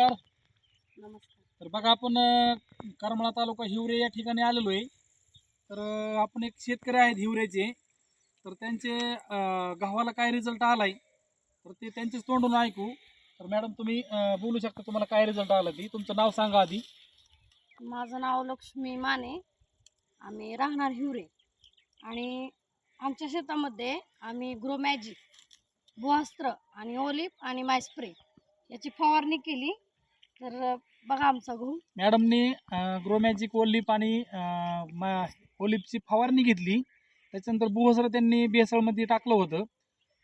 नमस्कार. नमस्कार. तर बघा आपण करमाळा तालुका हिवरे या ठिकाणी आलेलो आहे. तर आपण एक शेतकरी आहेत हिवरेचे. तर त्यांचे गव्हाला काय रिझल्ट आलाय? तर ते त्यांचेच तोंडून ऐकू. तर मॅडम तुम्ही बोलू शकता तुम्हाला काय रिझल्ट आला ती. तुमचं नाव सांगा आधी. माझं नाव लक्ष्मी माने. आम्ही राहणार हिवरे. आणि आमच्या शेतामध्ये आम्ही ग्रो मॅजिक भुआस्त्र आणि ओलिप आणि मायस्प्रे याची फवारणी केली. तर बघा आमचा गहू. मॅडमनी ग्रोमॅजिक ओलिप आणि ओलिपची फवारणी घेतली. त्याच्यानंतर बुहसर त्यांनी बेसळमध्ये टाकलं होतं.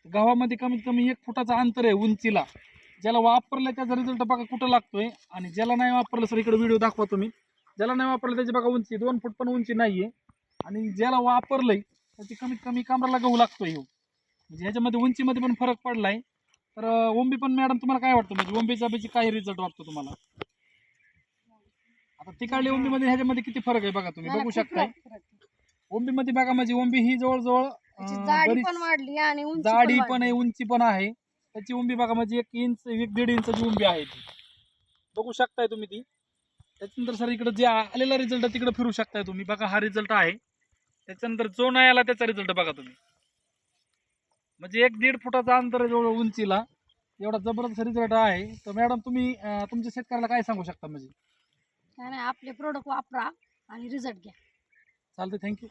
गव्हामध्ये कमीत कमी एक फुटाचं अंतर आहे उंचीला. ज्याला वापरलं त्याचा रिझल्ट बघा कुठं लागतोय. आणि ज्याला नाही वापरलं सर इकडे व्हिडिओ दाखवा तुम्ही. ज्याला नाही वापरलं त्याची बघा उंची. दोन फूट पण उंची नाही आहे आणि ज्याला वापरलंय त्याची कमीत कमी कमराला गहू लागतोय. ह्यो म्हणजे ह्याच्यामध्ये उंचीमध्ये पण फरक पडलाय. तर ओंबी पण मॅडम तुम्हाला काय वाटतं? म्हणजे ओंबीचा बीची काय रिझल्ट वाटतो तुम्हाला? आता तिकडल्या ओंबीमध्ये ह्याच्यामध्ये किती फरक आहे बघा तुम्ही बघू फरक- फरक. ओंबीमध्ये बघा म्हणजे ओंबी ही जवळजवळ जाडी पण वाढली आणि उंची जाडी पण आहे. उंची पण आहे. त्याची उंबी बघा म्हणजे एक इंच एक दीड इंचाची उंबी आहे ती. बघू शकताय तुम्ही ती. त्याच्यानंतर सर इकडे जे आलेला रिझल्ट आहे तिकडे फिरू शकताय तुम्ही. बघा हा रिझल्ट आहे. त्याच्यानंतर जो नाही आला त्याचा रिझल्ट बघा तुम्ही. म्हणजे एक दीड फुटाचा अंतर आहे जवळ उंचीला एवढा जबरदस्त रिझल्ट आहे. तर मॅडम तुम्ही अं, तुमच्या शेतकऱ्याला काय सांगू शकता म्हणजे? काय नाही आपले प्रोडक्ट वापरा आणि रिझल्ट घ्या. चालतं थँक्यू